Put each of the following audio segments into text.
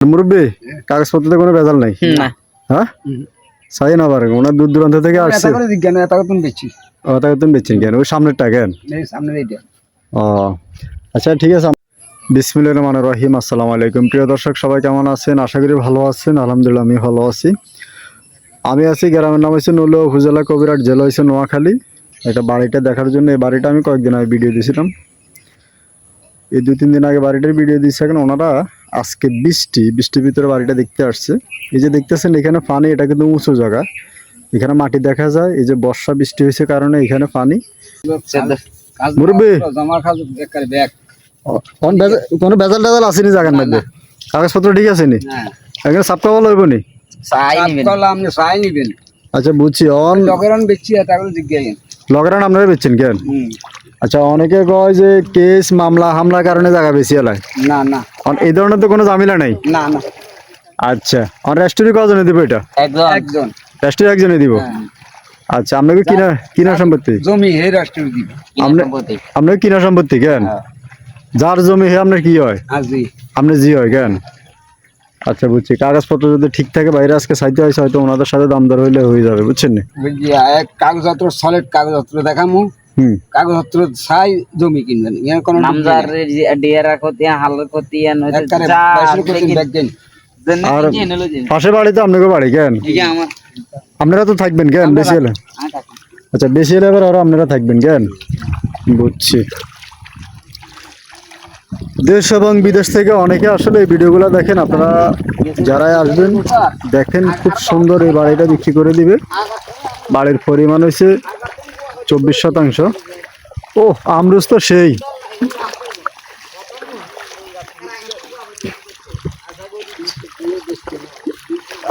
মুরব্বী কাগজপত্রতে কোনো ভেজাল নাই? না। হ্যাঁ? সাই না পারে ওনার দূর দূরান্ত থেকে আসছে? বিজ্ঞান ও তাকে তুমি বেচছেন কেন? ওই সামনেরটা কেন? সামনে ও আচ্ছা ঠিক আছে। বিসমিল্লাহির রহমানির রহিম আসসালামু আলাইকুম। প্রিয় দর্শক সবাই কেমন আছেন? আশা করি ভালো আছেন। আলহামদুলিল্লাহ আমি ভালো আছি। আমি আছি গ্রামের নাম হচ্ছে নৌলা উপজেলা কবিরাট জেলা হয়েছে নোয়াখালী। এটা বাড়িটা দেখার জন্য এই বাড়িটা আমি কয়েকদিন আগে ভিডিও দিয়েছিলাম। এই দু তিন দিন আগে বাড়িটার ভিডিও দিচ্ছে এখন ওনারা আজকে বৃষ্টি বৃষ্টির ভিতরে বাড়িটা দেখতে আসছে। এই যে দেখতেছেন এখানে পানি এটা কিন্তু উঁচু জায়গা। এখানে মাটি দেখা যায় এই যে বর্ষা বৃষ্টি হয়েছে কারণে এখানে পানি। কোন ভেজাল টেজাল আসেনি জায়গার মধ্যে? কাগজপত্র ঠিক আছে নি? এখানে সাপকা ভালো হইব নি? চাই কাজ নিবেন করলে আপনি সাই নিবেন। আচ্ছা বুঝছি। অন লগেরান বেচছি এটা করে জিজ্ঞাসা। লগরান আপনারা বেচছেন কেন? আচ্ছা অনেকে কয় যে কেস মামলা হামলার কারণে জায়গা বেশি এলায় না না। এই ধরনের তো কোনো ঝামেলা নাই? না না। আচ্ছা অন রেস্টুরি কজনে দিব এটা? একদম একজন। রেস্টুরি একজনে দিব? হ্যাঁ। আচ্ছা আপনাকে কিনা কিনা সম্পত্তি? জমি হে রাষ্ট্র দিবে। আপনি- সম্পত্তি। আপনাকে কিনা সম্পত্তি কেন? হ্যাঁ। যার জমি হে আপনার কি হয়? আজি আপনি জি হয় কেন? আচ্ছা বুঝছি। কাগজপত্র যদি ঠিক থাকে বাইরে আজকে চাইতে হয়েছে হয়তো ওনাদের সাথে দাম দর হইলে হয়ে যাবে বুঝছেন নি? বুঝলি এক কাগজপত্র সলিড কাগজপত্র দেখামু। কাগজপত্র ছাই জমি কিনবেন এর কোনো নামদার ডিয়ারা আর পাশে বাড়িতে আপনাকে বাড়ি কেন? এই যে আমার আপনারা তো থাকবেন কেন? বেশি হলে। আমার টাকা। আচ্ছা বেশি হলে এবার আরও আপনারা থাকবেন কেন? বুঝছি। দেশ এবং বিদেশ থেকে অনেকে আসলে এই ভিডিওগুলো দেখেন আপনারা যারাই আসবেন দেখেন খুব সুন্দর এই বাড়িটা বিক্রি করে দিবে। বাড়ির পরিমাণ হয়েছে চব্বিশ শতাংশ। ও আমরুজ তো সেই।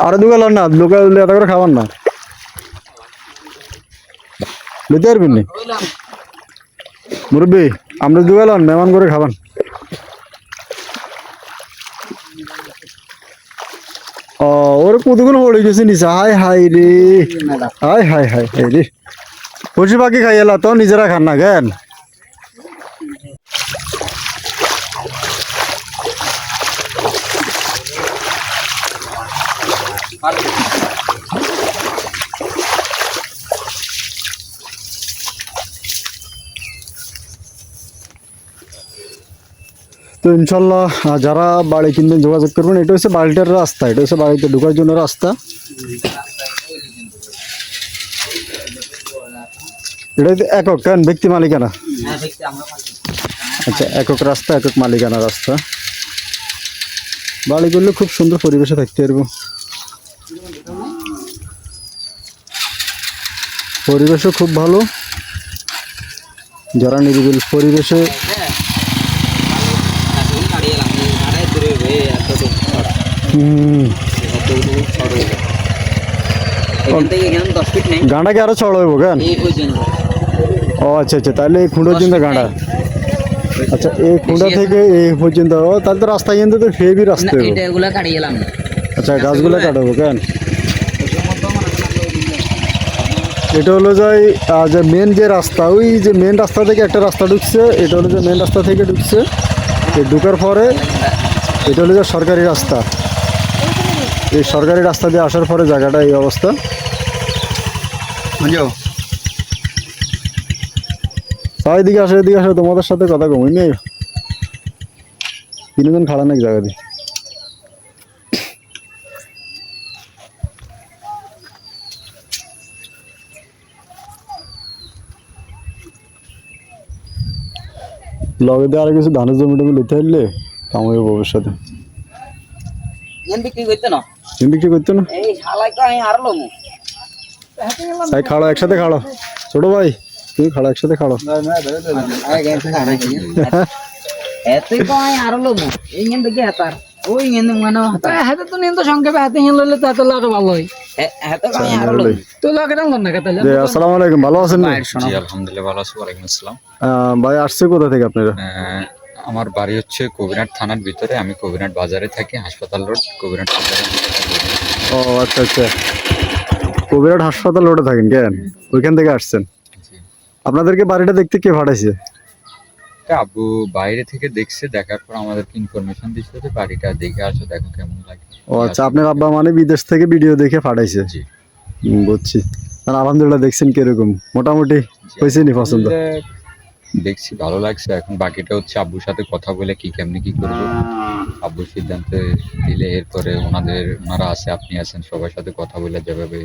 আরও দুগাল না দুগা এত করে খাবার না। নিতে পারবেন নি? মুরব্বী আমরা দুগাল মেহমান করে খাবান। ওর কতগুলো পড়ে গেছে নিচে? হাই হাই রে। হাই হাই হাই হাই রে। পশু পাখি খাই এলা তো, নিজেরা খান না কেন? তো ইনশাল্লাহ যারা বাড়ি কিনবেন যোগাযোগ করবেন, এটা হচ্ছে বাড়িটার রাস্তা, এটা হচ্ছে বাড়িতে ঢোকার জন্য রাস্তা। এটা একক কেন ব্যক্তি মালিকানা। আচ্ছা একক রাস্তা একক মালিকানা রাস্তা। বাড়ি করলে খুব সুন্দর পরিবেশে থাকতে পারব। পরিবেশও খুব ভালো। যারা নিরিবিল পরিবেশে এখন গাড়ি এলাম এই গাড়ি দূরে হয়ে এত দূর হুম, এত দূর ছড় হয়ে যায়। এখান থেকে এখানে দশ ফিট নেই। গাঁড়া কি আরও চড় হইব কেন পর্যন্ত ও আচ্ছা আচ্ছা তাহলে এই খুঁড়োর জন্য গাঁড়া। আচ্ছা এই খুঁড়া থেকে এই পর্যন্ত ও তাহলে তো রাস্তা কিন্তু তো হেভি রাস্তা আচ্ছা গাছগুলো কাটাবো কেন? এটা হলো যাই যে মেন যে রাস্তা ওই যে মেন রাস্তা থেকে একটা রাস্তা ঢুকছে এটা হলো যে মেন রাস্তা থেকে ঢুকছে। এই ঢুকার পরে এটা হলো যে সরকারি রাস্তা। এই সরকারি রাস্তা দিয়ে আসার পরে জায়গাটা এই অবস্থা। বুঝো তাই এদিকে আসো এদিকে আসো তোমাদের সাথে কথা কমই নেই তিনজন খাড়া নাকি জায়গা দিয়ে? লগে দিয়ে আর কিছু ধানের জমি টমি লিতে হলে কামাইব ভবিষ্যতে। বিক্রি করতে না? বিক্রি করতে না? এই আমি খাড়ো একসাথে খাড়ো। ছোট ভাই। তুমি খাড়ো একসাথে খাড়ো? এতে মনে হেতার হাতে তো সংক্ষেপে হাতে তা তো লাগে ভালো হয় হেতে তো আমি হারলো তো লাগে টানলাম না? কেতালে যে আসসালামু আলাইকুম ভালো আছেন জি আলহামদুলিল্লাহ ভালো আছি ওয়ালাইকুম আসসালাম। ভাই আসছে কোথা থেকে আপনারা? আমার বাড়ি হচ্ছে কবিরাট থানার ভিতরে। আমি কবিরাট বাজারে থাকি হাসপাতাল রোড কবিরাট ও আচ্ছা আচ্ছা। কবিরাট হাসপাতাল রোডে থাকেন কেন? ওইখান থেকে আসছেন? আপনাদেরকে বাড়িটা দেখতে কে পাঠাইছে? আব্বু বাইরে থেকে দেখছে দেখার পর আমাদেরকে ইনফরমেশন দিচ্ছে যে বাড়িটা দেখে আসো দেখো কেমন লাগে। ও আচ্ছা আপনার আব্বা মানে বিদেশ থেকে ভিডিও দেখে পাঠাইছে? জি। বুঝছি। আর আলহামদুলিল্লাহ দেখছেন কীরকম? মোটামুটি হয়েছে নি পছন্দ? দেখছি ভালো লাগছে। এখন বাকিটা হচ্ছে আব্বুর সাথে কথা বলে কি কেমনি কি করব। আব্বুর সিদ্ধান্তে দিলে এরপরে ওনাদের ওনারা আছে আপনি আছেন সবার সাথে কথা বলে যেভাবে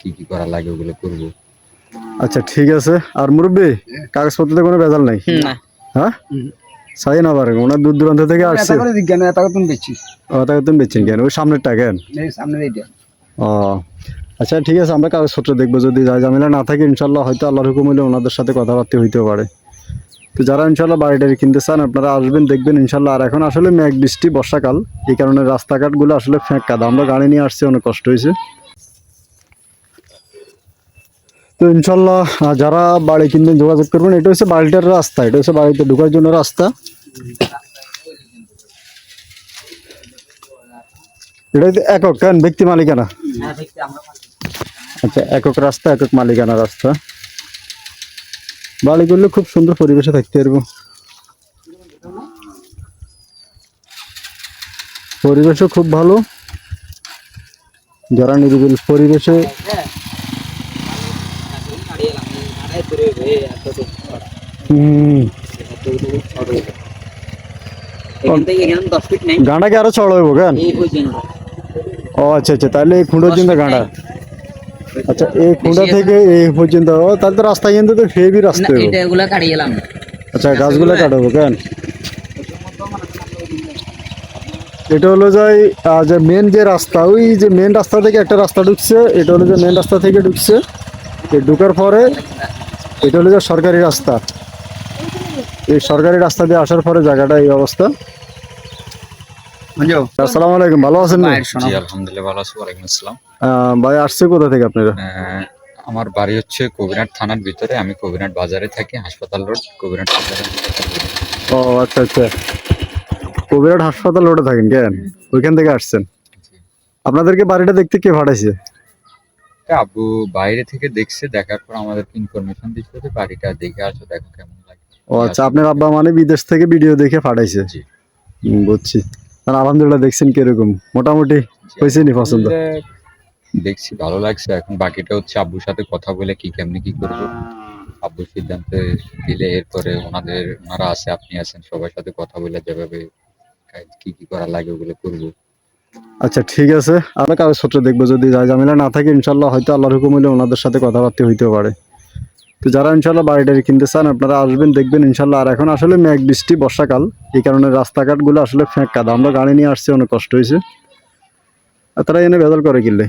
কি কি করা লাগে ওগুলো করব। আচ্ছা ঠিক আছে। আর মুরব্বী কাগজপত্রতে কোনো বেজাল নাই? হ্যাঁ? সাই না পারে ওনার দূর দূরান্ত থেকে আসছে? তাকে তুমি বেচছেন কেন? ওই সামনের কেন? ও আচ্ছা ঠিক আছে আমরা কাগজপত্র দেখব। যদি যা ঝামেলা না থাকে ইনশাল্লাহ হয়তো আল্লাহর হুকুম হলে ওনাদের সাথে কথাবার্তা হইতে পারে। তো যারা ইনশাল্লাহ বাড়িটা কিনতে চান আপনারা আসবেন দেখবেন ইনশাল্লাহ আর এখন আসলে মেঘ বৃষ্টি বর্ষাকাল এই কারণে রাস্তাঘাটগুলো আসলে ফ্যাঁক। কাদা আমরা গাড়ি নিয়ে আসছি অনেক কষ্ট হয়েছে। তো ইনশাল্লাহ যারা বাড়ি কিনবেন, যোগাযোগ করবেন, এটা হচ্ছে বাড়িটার রাস্তা, এটা হচ্ছে বাড়িতে ঢোকার জন্য রাস্তা। এটা একক কেন ব্যক্তি মালিকানা। আচ্ছা একক রাস্তা, একক মালিকানা রাস্তা। বাড়ি বাড়িগুলো খুব সুন্দর পরিবেশে থাকতে পারব। পরিবেশও খুব ভালো। যারা নিরিবিল পরিবেশে হুম, এখান থেকে এখানে দশ ফিট নেই গাঁড়া কি আরও চড় হইব কেন? ও আচ্ছা আচ্ছা তাহলে এই খুঁড়োর জন্য গাঁড়া আচ্ছা এই খুঁড়া থেকে এই পর্যন্ত ও তাহলে তো রাস্তা কিন্তু তো না রাস্তা আচ্ছা গাছগুলো কাটাবো কেন? এটা হলো যাই যে মেন যে রাস্তা ওই যে মেন রাস্তা থেকে একটা রাস্তা ঢুকছে এটা হলো যে মেন রাস্তা থেকে ঢুকছে। ঢুকার পরে এটা হলো যে সরকারি রাস্তা। এই সরকারি রাস্তা দিয়ে আসার পরে জায়গাটা এই অবস্থা। আসসালামু আলাইকুম ভালো আছেন আলহামদুলিল্লাহ ভালো আছি ওয়ালাইকুম আসসালাম। ভাই আসছে কোথা থেকে আপনারা? আমার বাড়ি হচ্ছে কবিরাট থানার ভিতরে। আমি কবিরাট বাজারে থাকি হাসপাতাল রোড কবিরাট বাজারে। ও আচ্ছা আচ্ছা। কবিরাট হাসপাতাল রোডে থাকেন কেন? ওইখান থেকে আসছেন। আপনাদেরকে বাড়িটা দেখতে কে ভাড়াইছে তা আব্বু বাইরে থেকে দেখছে দেখার পর আমাদেরকে ইনফরমেশন দিচ্ছে যে বাড়িটা দেখে আসো দেখো কেমন লাগে। ও আচ্ছা আপনার আব্বা মানে বিদেশ থেকে ভিডিও দেখে পাঠাইছে? জি। বুঝছি। আর আলহামদুলিল্লাহ দেখছেন কীরকম? মোটামুটি হয়েছে নি পছন্দ? দেখছি ভালো লাগছে। এখন বাকিটা হচ্ছে আব্বুর সাথে কথা বলে কি কেমনি কি করব। আব্বুর সিদ্ধান্তে দিলে এরপরে ওনাদের ওনারা আছে আপনি আছেন সবার সাথে কথা বলে যেভাবে কি কি করা লাগে ওগুলো করব। আচ্ছা ঠিক আছে। আরও কাগজপত্র দেখব। যদি যাই ঝামেলা না থাকে, ইনশাল্লাহ হয়তো আল্লাহর হুকুম হলে ওনাদের সাথে কথাবার্তা হইতে পারে। তো যারা ইনশাল্লাহ বাড়িটা কিনতে চান, আপনারা আসবেন, দেখবেন, ইনশাল্লাহ। আর এখন আসলে মেঘ বৃষ্টি, বর্ষাকাল। এই কারণে রাস্তাঘাটগুলো আসলে ফেঁক কাদা আমরা গাড়ি নিয়ে আসছি, অনেক কষ্ট হয়েছে। আর তারা এনে ভেজাল করে কিনলে।